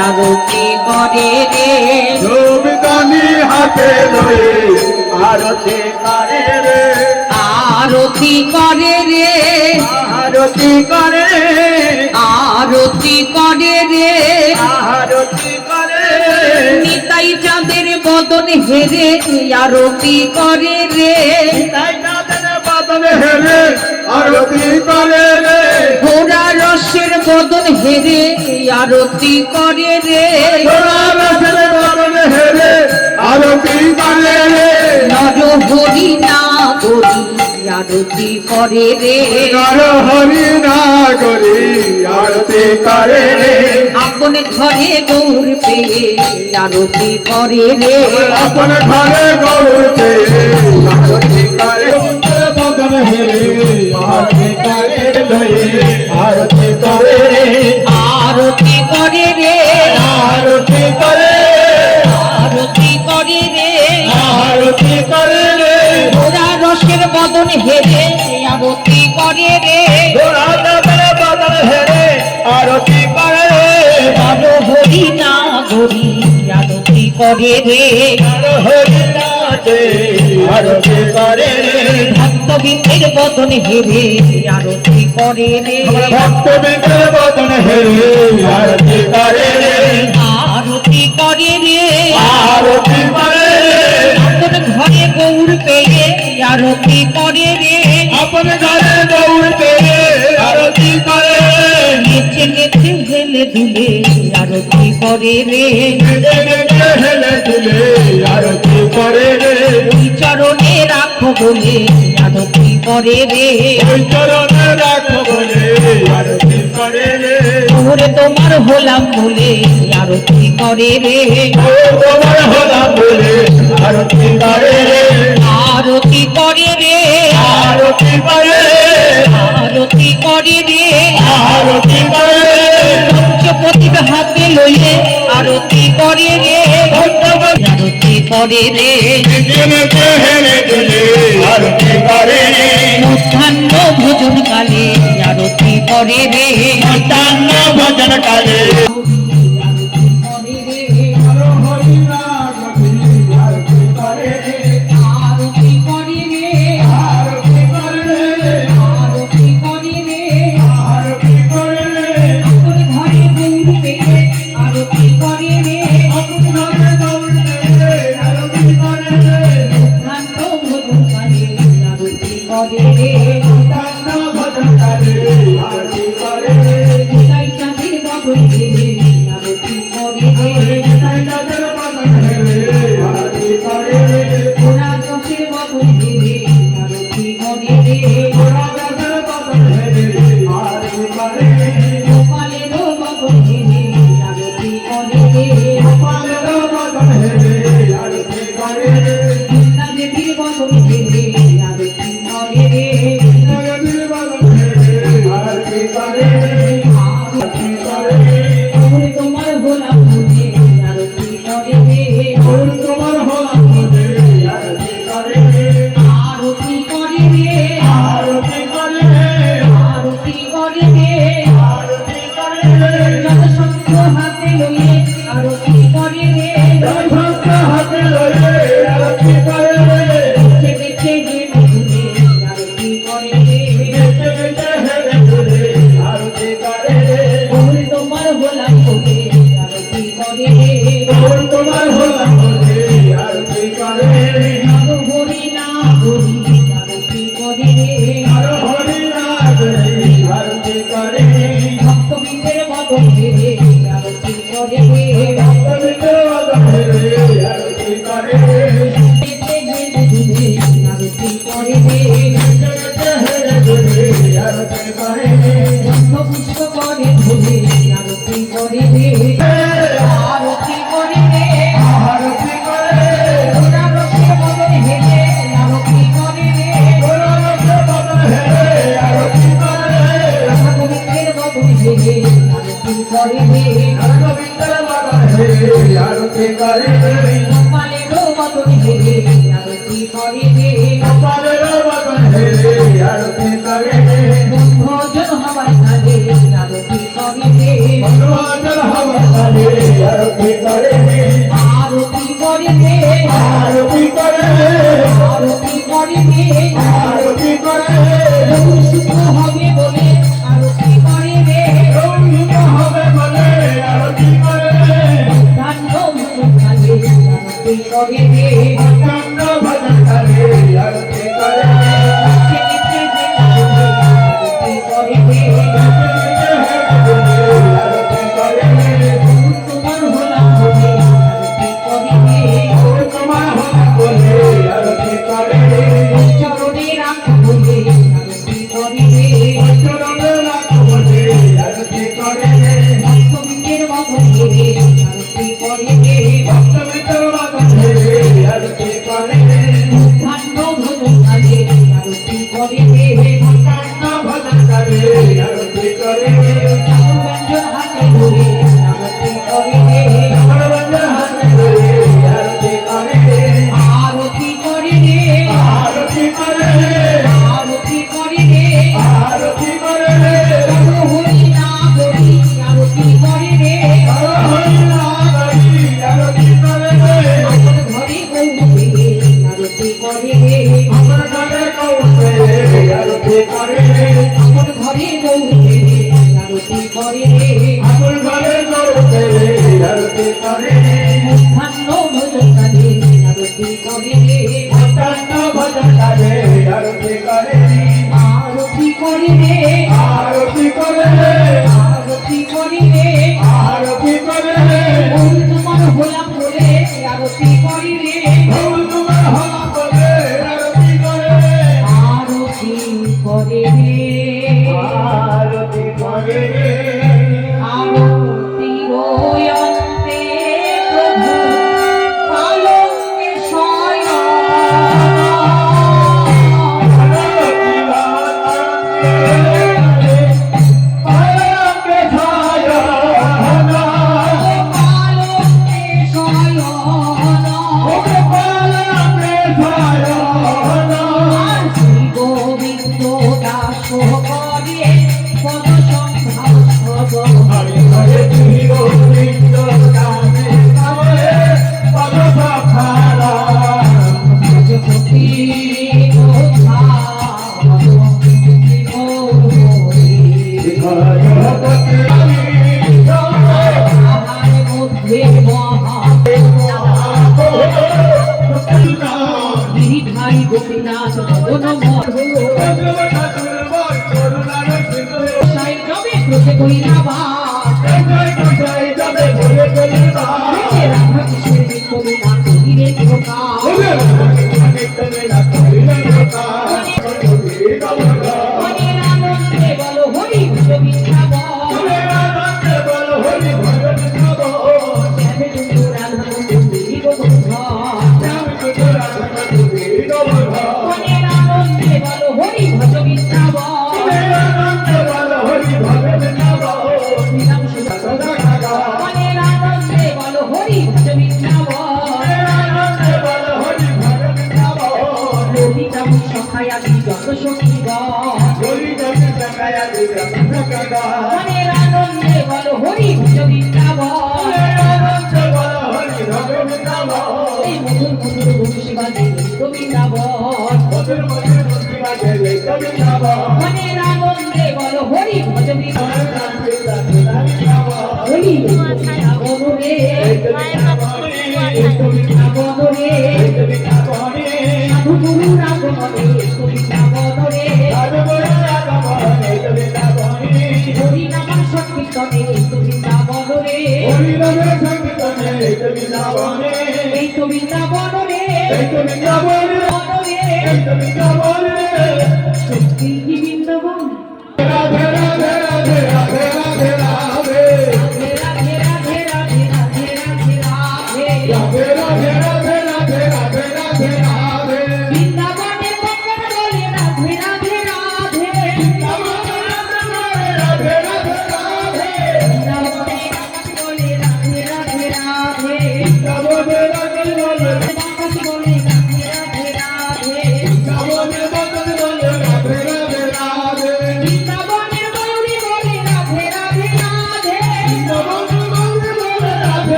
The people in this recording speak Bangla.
করে আরতি করে রে? জমিদানি হাতে লয়ে আরতি করে রে। আরতি করে রে। আরতি করে। আরতি করে রে। আরতি করে। নিতাই চাঁদের বদন হেরে আরতি করে রে। নিতাই চাঁদের বাদন হেরে আরতি করে রে। ঘোড়া রসের বদন হেরে আরতি করে রে। আরতি করে রে। নর হরি না গরি আরতি করে রে। নর হরি না করি আরতি করে রে। আপন ঘরে গৌর পেয়ে আরতি করে রে। আপন ঘরে গৌরতে আরতি করে আরতি করে লয়ে আরতি করে রে আরতি করে রে আরতি করে আরতি করে রে আরতি করে রে। ঘোড়া রসের বদন হেরে আরতি করে রে। করে রে। আরতি করে রে ভক্তবৃন্দের বদন হেরে আরতি করে রে। ভক্ত বদন হেরে আরতি করে রে। আরতি করে রে। আরতি করে রে। আপন ঘরে গৌর পেয়ে আরতি করে রে। আপন ঘরে দৌড়তে আরতি করে নেচে নেচে হেলে দুলে আরতি করে রে। হেলে আরতি করে রে ওই চরণে রাখো বলে আরতি করে রে ওই চরণে রাখো বলে আরতি করে রে ওরে তোমার হলাম বলে আরতি করে রে তোমার হলাম বলে আরতি করে রে আরতি করে রে আরতি করে আরতি করে রে আরতি করে পঞ্চপতির হাতে করে আরতি করে। রে মধ্যাহ্ন ভোজন কালে আরতি করে রে মতান্ন ভজন কালে। Hallelujah. আরতি করে আরতি করে আরতি করে? Obrigado. 回答把 মনের আনন্দে